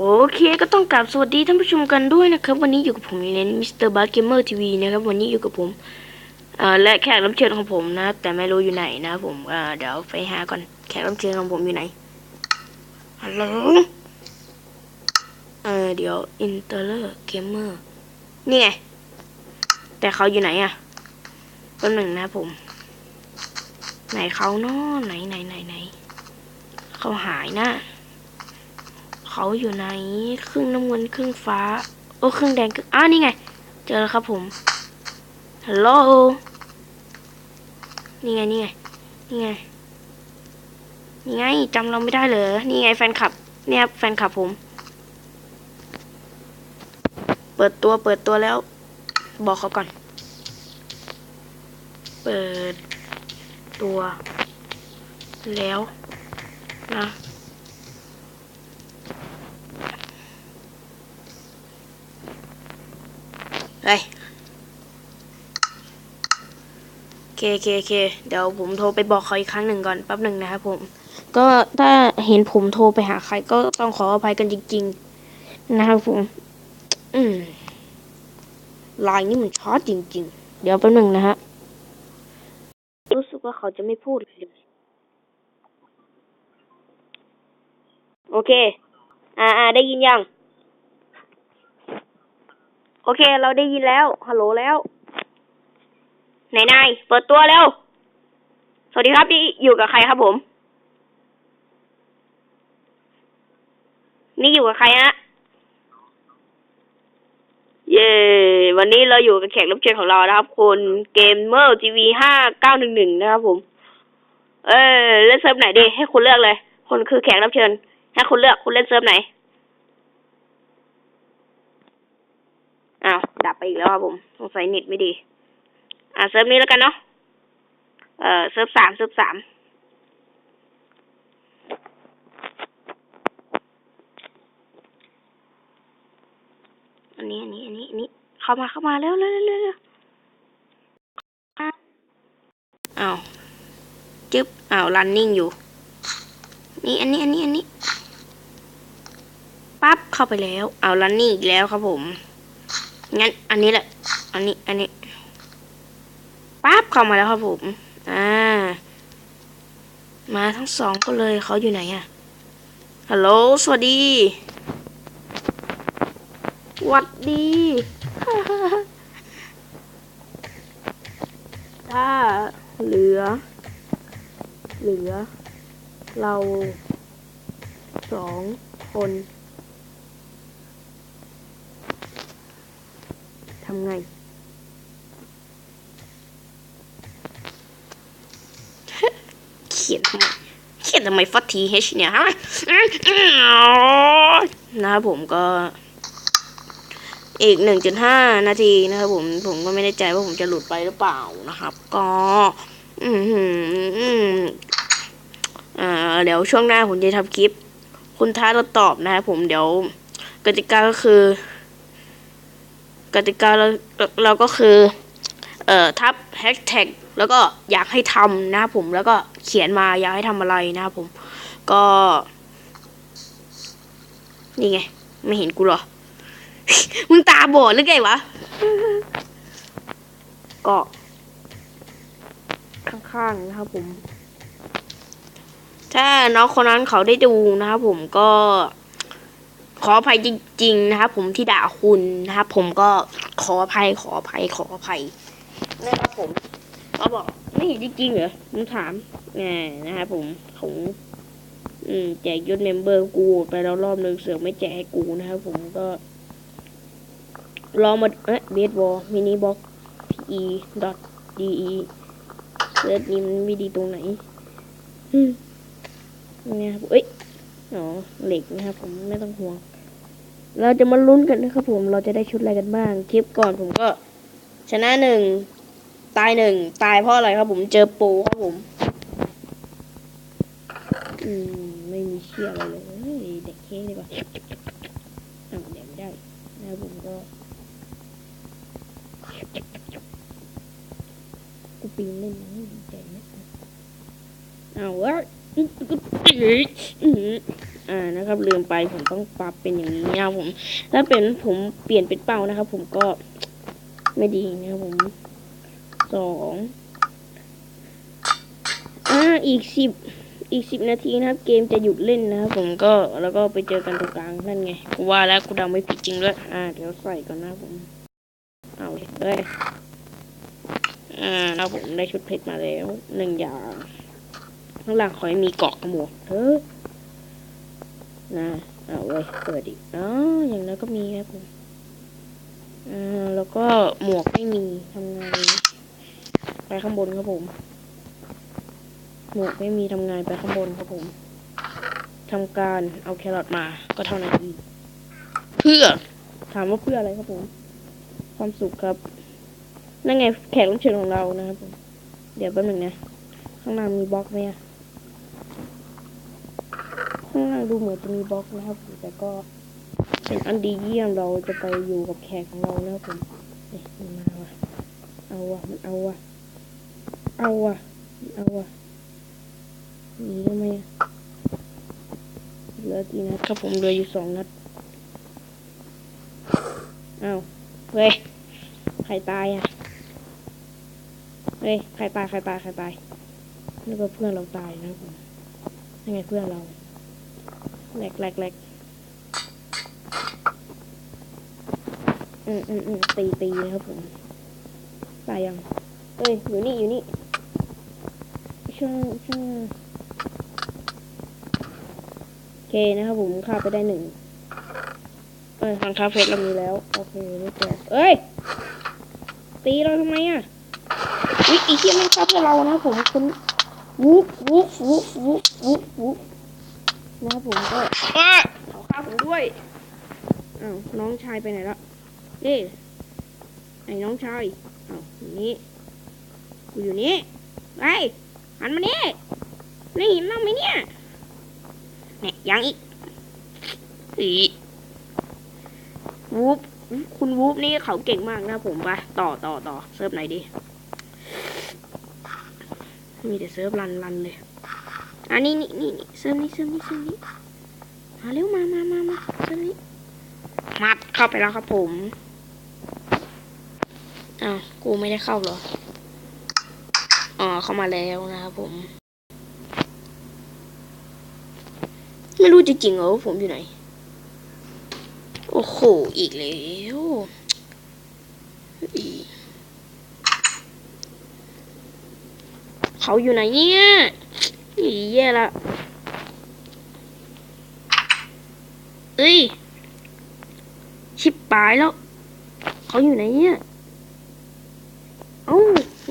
โอเคก็ต้องกราบสวัสดีท่านผู้ชมกันด้วยนะครับ วันนี้อยู่กับผมในเน้นมิสเตอร์บาร์เกมเมอร์ทีวีนะครับ วันนี้อยู่กับผมและแขกรับเชิญของผมนะ แต่ไม่รู้อยู่ไหนนะผมเดี๋ยวไปหาก่อนแขกรับเชิญของผมอยู่ไหนฮัลโหลเออเดี๋ยวอินเตอร์เกมเมอร์นี่ไงแต่เขาอยู่ไหนอะแป๊บหนึ่งนะผม ไหนเขาเนาะไหนไหนไหนไหนเขาหายนะ เขาอยู่ไหน ครึ่งน้ำเงินครึ่งฟ้า โอ้ครึ่งแดงครึ่งอ้านี่ไง เจอแล้วครับผมฮัลโหลนี่ไงนี่ไงนี่ไงนี่ไงจำเราไม่ได้เหรอนี่ไงแฟนคลับ เนี่ยแฟนคลับผม เปิดตัวเปิดตัวแล้ว บอกเขาก่อน เปิดตัวแล้วนะ เฮ้ยโอเคโอเคโอเคเดี๋ยวผมโทรไปบอกเขาอีกครั้งหนึ่งก่อนแป๊บหนึ่งนะครับผม ก็ถ้าเห็นผมโทรไปหาใครก็ต้องขออภัยกันจริง ๆ นะครับผม อืมลน์นี่มันช้าจริง ๆ เดี๋ยวแป๊บหนึ่งนะฮะ รู้สึกว่าเขาจะไม่พูดเลย โอเค อ่าอ่าได้ยินยัง โอเค เราได้ยินแล้ว ฮัลโหลแล้วไหนนายเปิดตัวแล้วสวัสดีครับนี่อยู่กับใครครับผม นี่อยู่กับใครฮะ เย้วันนี้เราอยู่กับแขกรับเชิญของเรานะครับคุณเกมเมอร์ทีวีห้าเก้าหนึ่งหนึ่งนะครับผม เออเล่นเซิร์ฟไหนดี ให้คุณเลือกเลยคุณคือแขกรับเชิญ ให้คุณเลือกคุณเล่นเซิร์ฟไหน อ้าวดับไปอีกแล้วครับผมสงสัยเน็ตไม่ดี อ่าเซิร์ฟนี้แล้วกันเนาะเอ่อเซิร์ฟสามเซิร์ฟสามอันนี้อันนี้อันนี้อันนี้ เข้ามาเข้ามาเร็วเร็วเร็วเร็วอ้าวจึ๊บอ้าวรันนิ่งอยู่ นี่อันนี้อันนี้อันนี้ปั๊บเข้าไปแล้ว เอารันนิ่งอีกแล้วครับผม งั้นอันนี้แหละ อันนี้ อันนี้ปั๊บเข้ามาแล้วครับผม อ่า มาทั้งสองก็เลยเขาอยู่ไหนอะฮัลโหล สวัสดีหวัดดีถ้าเหลือ เหลือ เราสองคน ทำไง เขียนทำไมเขียนทำไมฟัดทีเฮชเนี่ยฮะนะครับผมก็ อีกหนึ่งจุดห้านาทีนะครับผมผมก็ไม่แน่ใจว่าผมจะหลุดไปหรือเปล่านะครับ ก็อืมหืมอืมอ่าเดี๋ยวช่วงหน้าผมจะทำคลิป คุณท้าเราตอบนะครับผมเดี๋ยวกติกาก็คือ กติกาเราเราก็คือ เอ่อทับแฮชแท็กแล้วก็อยากให้ทำนะครับผมแล้วก็เขียนมาอยากให้ทำอะไรนะครับผม ก็ นี่ไง ไม่เห็นกูหรอ มึงตาบอดหรือไงวะ ก็ ข้างๆนะครับผม ถ้าน้องคนนั้นเขาได้ดูนะครับผมก็ ออภัยจริง ๆ นะครับผมที่ด่าคุณนะครับผมก็ขออภัยขออภัยขออภัยนะครับผมเขาบอกไม่เห็นจริงๆเหรอผมถามแหมนะครับผมของอืมแจกยศเมมเบอร์กูไปแล้วรอบนึงเสือกไม่แจกให้กูนะครับผมก็ลองมาเอ๊ะเบสบอลมินิบ็อกพีดอทดีเซิร์ชนี้มันไม่ดีตรงไหนเนี่ยครับเอ้ยอ๋อเหล็กนะครับผมไม่ต้องห่วง เราจะมาลุ้นกันนะครับผมเราจะได้ชุดอะไรกันบ้าง คลิปก่อนผมก็ ชนะหนึ่งตายหนึ่งตายเพราะอะไรครับผมเจอโปรครับผมอืมไม่มีเชี่ยอะไรเลยเด็กเค้กดีกว่าอ้าวเด็กไม่ได้นะผมก็กูปีนเล่นนะดีใจนะเอาวะอืมอ่า นะครับลืมไปผมต้องปรับเป็นอย่างนี้นะผม ถ้าเป็นผมเปลี่ยนเป็นเป้านะครับ ผมก็ไม่ดีนะครับผมสองอ่าอีกสิบอีกสิบนาทีนะครับ เกมจะหยุดเล่นนะครับผมก็แล้วก็ไปเจอกันตรงกลางนั่นไงกูว่าแล้วกูเดาไม่ผิดจริงด้วยอ่าเดี๋ยวใส่ก่อนนะครับผมเอาเลยอ่าแล้วผมได้ชุดเพชรมาแล้วหนึ่งอย่างข้างหลังขอให้มีเกาะกระหมวกเถอ นะเอาเว้ยเปิดอีกอ๋ออย่างนั้นก็มีครับผมอ่าแล้วก็หมวกไม่มีทำไงไปข้างบนครับผม หมวกไม่มีทำงานไปข้างบนครับผมทำการเอาแครอทมา ก็เท่านั้นเองเพื่อ ถามว่าเพื่ออะไรครับผม ความสุขครับ นั่นไงแขกรับเชิญของเรานะครับผม เดี๋ยวแป๊บหนึงนะ ข้างล่างมีบล็อกไหมอะ ข้างล่างดูเหมือนจะมีบล็อกนะครับผมแต่ก็เป็นอันดีเยี่ยมเราจะไปอยู่กับแขกของเรานะครับผมเอ๊ะมันมาว่ะเอาว่ะมันเอาว่ะเอาว่ะมันเอาว่ะหนีทำไมเหลือกี่นัดครับผมเหลืออยู่สองนัดเอาเฮ้ยใครตายอะเฮ้ยใครตายใครตายใครตายนึกว่าเพื่อนเราตายนะครับผมยังไงเพื่อนเรา แหลกแหลกแหลกอืมอืมอืมตีตีนะครับผมตายยังเอ้ย อยู่นี่ อยู่นี่ช่างช่างโอเคนะครับผมฆ่าไปได้หนึ่งเออทางคาเฟ่เรามีแล้ว โอเคไม่เจอเอ้ย ตีเราทำไมอะวิอีเทียไม่ชอบเรานะผมคุณวูบวูบวูบวูบวูบวูบนะครับผมก็ อ้าเขาฆ่าผมด้วยอ้าวน้องชายไปไหนละนี่ไอ้น้องชายอ้าวอยู่นี่กูอยู่นี่ไอ้หันมานี่นี่เห็นบ้างไหมเนี่ยเนี่ยยังอีกอีวูบคุณวูฟนี่เขาเก่งมากนะผมไปต่อต่อต่อเซิร์ฟไหนดี มีแต่เซิร์ฟรันรันเลย อันนี้นี่นี่นี่เซิร์ฟนี้เซิร์ฟนี้เซิร์ฟนี้ มาเร็วมามามามาเซิร์ฟนี้มัดเข้าไปแล้วครับผมอ้าวกูไม่ได้เข้าเหรอ อ๋อ เข้ามาแล้วนะครับผม ไม่รู้จริงๆเหรอผมอยู่ไหน โอ้โห อีกแล้วเขาอยู่ไหนเนี่ยอีแย่ละ เอ้ย ชิบปายแล้ว เขาอยู่ไหนเนี่ยเอ้า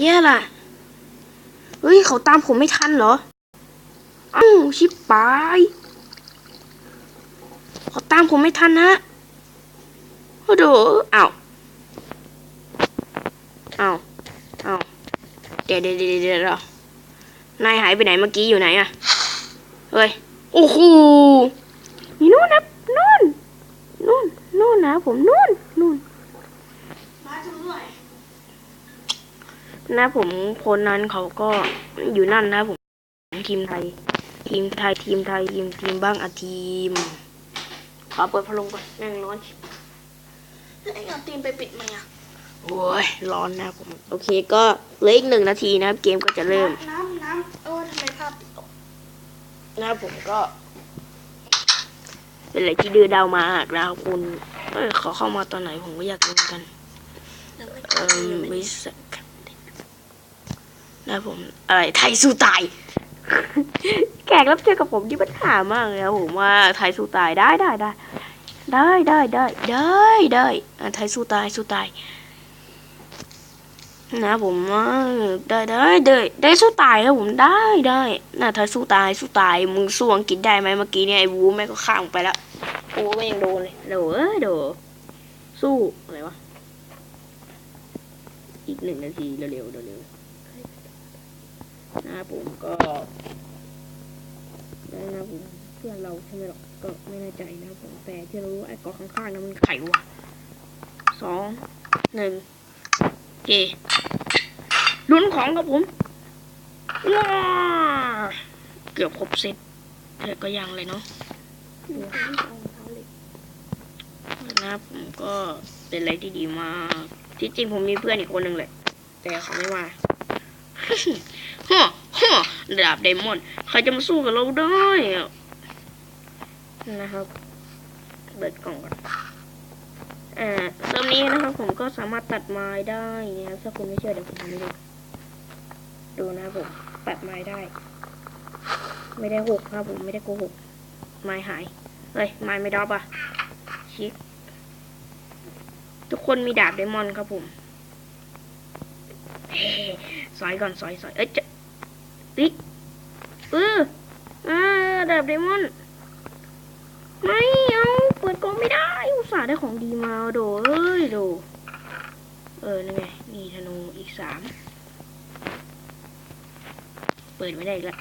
แย่ล่ะเฮ้ย เขาตามผมไม่ทันเหรอเอ้าชิบปายเขาตามผมไม่ทันฮะโอ้โหอ้าวอ้าวอ้าวเดี๋ยวเดี๋ยวเดี๋ยวเดี๋ยวนายหายไปไหนเมื่อกี้อยู่ไหนอะเฮ้ย โอ้โหนี่นู่นนะ นู่นนู่นนู่นนะผมนู่นนู่นมาดูด้วยนะผมคนนั้นเขาก็อยู่นั่นนะผมทีมไทย ทีมไทยทีมไทยทีมทีมบ้างอะทีมขอเปิดพัดลมก่อนแม่งร้อนแล้วเอ็งเอาตีนไปปิดมันอะโอ้ยร้อนนะผมโอเคก็เหลืออีกหนึ่งนาทีนะครับเกมก็จะเริ่ม น้ำน้ำเออทำไมภาพตกนะครับผมก็ เป็นอะไรที่ดื้อเดามากนะครับคุณเอ้ยเขาเข้ามาตอนไหนผมก็อยากรู้เหมือนกันแล้วไม่เออไม่สักนะครับผมอะไรไทยสู้ตาย แขกรับเชิญกับผมที่ปัญหามากเลยครับผมว่าไทยสู้ตายได้ได้ได้ได้ได้ได้ได้ได้อะไทยสู้ตายสู้ตาย นะผมว่าได้ได้ได้ได้สู้ตายครับผมได้ได้น่าไทยสู้ตายสู้ตายมึงสู้อังกฤษได้ไหมเมื่อกี้เนี่ยไอ้วูแม่ก็ข้ามไปแล้วโอ้ก็ยังโดนเลยโดเอ้ยโดสู้อะไรวะอีกหนึ่งนาทีเร็วๆเร็วๆนะผมก็นะครับผมเพื่อนเราใช่ไหมหรอกก็ไม่แน่ใจนะผมแต่ที่รู้ไอ้กาะข้างๆนั้นมันไขวะสองหนึ่งโนุนของกับผมว้าเกือบครบเซตแต่ก็ยังเลยเนาะนะผมก็เป็นอะไรที่ดีมาก ที่จริงผมมีเพื่อนอีกคนหนึ่งแหละ แต่เขาไม่มาฮ่อฮ่อดาบไดมอนด์ใครจะมาสู้กับเราได้นะครับเปิดกล่องก่อนอ่าติมนี้นะครับผมก็สามารถตัดไม้ได้นะครับถ้าคุณไม่เชื่อเดี๋ยวผมทำให้ดู ดูนะผมตัดไม้ได้ ไม่ได้หกครับผมไม่ได้โกหกไม้หายเฮ้ยไม้ไม่ดรอปอะชิคทุกคนมีดาบไดมอนครับผมสอยก่อนสอยสอยเอ้ยจะติ๊กเอออ่าดาบไดมอนไม่เอาเปิดกล่องไม่ได้อุตส่าห์ได้ของดีมาโดเอ้ยโดเออนี่ไงนี่ธนูอีกสาม เปิดไม่ได้อีกล้ว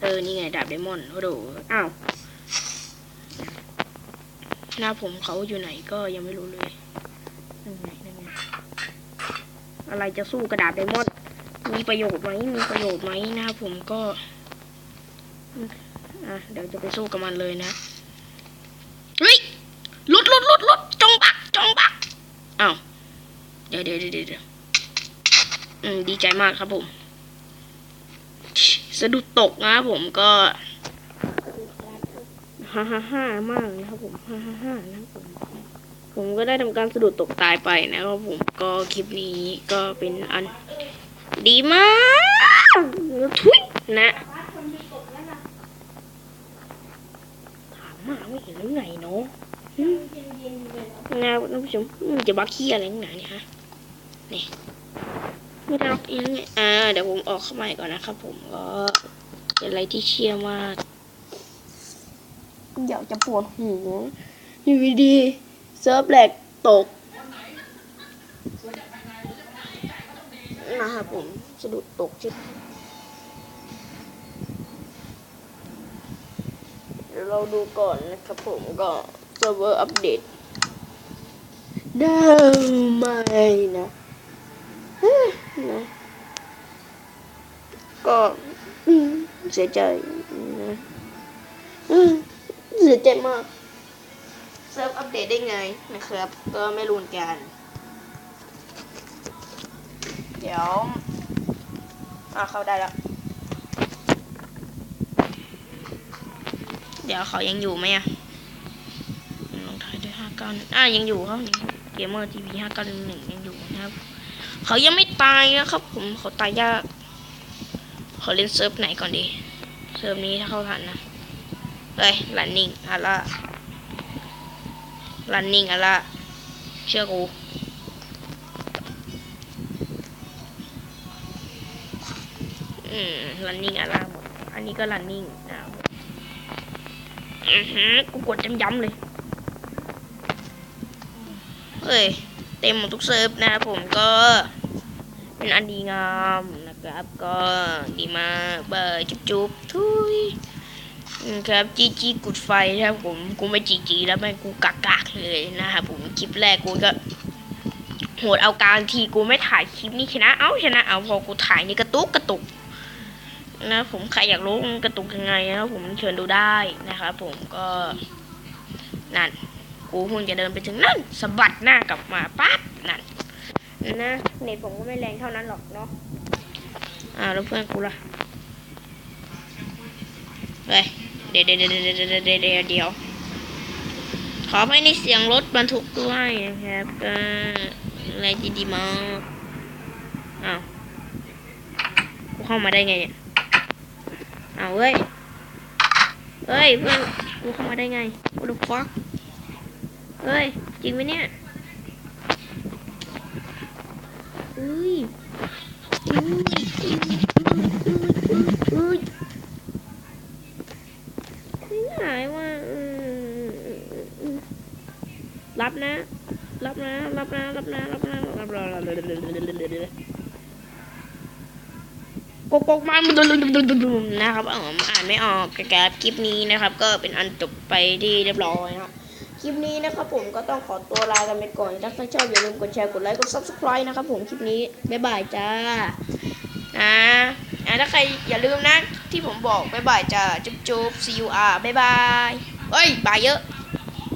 เออ นี่ไงดาบไดมอนด์โอ้โหอ้าว หน้าผมเขาอยู่ไหนก็ยังไม่รู้เลยนั่นไงนั่นไงอะไรจะสู้กระดาบไดมอนด์มีประโยชน์ไหมมีประโยชน์ไหมนะครับผมก็อะเดี๋ยวจะไปสู้กับมันเลยนะเฮ้ยลุดลุดลุดลุดจงบักจงบักอ้าวเดี๋ยวเดี๋ยวเดี๋ยวเดี๋ยวอืมดีใจมากครับผม สะดุดตกนะครับผมก็ฮ่าฮ่าฮ่ามากนะครับผมฮ่าฮ่าฮ่านะครับผมผมก็ได้ทำการสะดุดตกตายไปนะครับผมก็คลิปนี้ก็เป็นอัน ดีมากทุยนะถามมาไม่เห็นหรือไงเนาะนะท่านผู้ชมจะบักขี้อะไรนักหนาเนี่ยฮะนี่ ไม่ได้ล็อกอินไงอ่า เดี๋ยวผมออกเข้ามาก่อนนะครับผมก็เป็นอะไรที่เชี่ยมากอยากจะปวดหัวอยู่ดีๆเซิร์ฟแหลกตกนะครับผมสะดุดตกใช่ไหมเดี๋ยวเราดูก่อนนะครับผมก็เซิร์ฟเวอร์อัปเดตได้ไหมนะนะ เสียใจเสียใจมากเซิร์ฟอัปเดตได้ไงนะครับ ก็ไม่รู้กัน เดี๋ยวอะเข้าได้แล้วเดี๋ยวเขายังอยู่ไหมอะลองถ่ายด้วยห้าเก้าอะยังอยู่ครับเกมเมอร์ทีวีห้าเก้าหนึ่งยังอยู่นะครับ เขายังไม่ตายนะครับ ผมเขาตายยาก ขอเล่นเซิร์ฟไหนก่อนดี เซิร์ฟนี้ถ้าเข้าทันนะเฮ้ยรันนิ่งอะละรันนิ่งอะละเชื่อกูอืมรันนิ่งอะละหมด อันนี้ก็รันนิ่งนะครับอือหือกูกดย้ำๆเลย เฮ้ย เต็มหมดทุกเซิร์ฟนะครับผมก็ เป็นอันดีงาม ครับก็ดีมากเบอร์จุบจุบทุยครับจีจีกุดไฟครับผมกูไม่จีจีแล้วแม่กูกากากเลยนะครับผมคลิปแรกกูก็โหดเอากางทีกูไม่ถ่ายคลิปนี้ชนะเอาชนะเอาพอกูถ่ายนี่กระตุกกระตุกนะผมใครอยากรู้กระตุกยังไงนะผมเชิญดูได้นะครับผมก็นั่นกูเพิ่งจะเดินไปถึงนั่นสะบัดหน้ากลับมาปั๊บนั่นนะเน็ตผมก็ไม่แรงเท่านั้นหรอกเนาะ อ้าวแล้วเพื่อนกูล่ะเฮ้ยเดี๋ยวเดี๋ยวเดี๋ยวเดี๋ยวเดี๋ยวขอให้ในเสียงรถบรรทุกด้วยนะครับอะไรดีดีมากอ้าวกูเข้ามาได้ไงเนี่ยอ้าวเฮ้ยเฮ้ยเพื่อนกูเข้ามาได้ไงกูดูฟอกเฮ้ยจริงไหมเนี่ยอุ้ย รับนะ รับนะ รับนะ รับนะ รับรอรอกกกมานนะครับอ่านไม่ออกแกคลิปนี้นะครับ ก็เป็นอันจบไปที่เรียบร้อยนะครับ คลิปนี้นะครับผมก็ต้องขอตัวลากันไปก่อนถ้าใครชอบอย่าลืมกดแชร์ กดไลค์ กด subscribe นะครับผมคลิปนี้ บ๊ายบายจ้า นะอะถ้าใครอย่าลืมนะ ที่ผมบอกบ๊ายบายจ้า จุ๊บจุ๊บ see you อะบ๊ายบายเฮ้ย บายเยอะ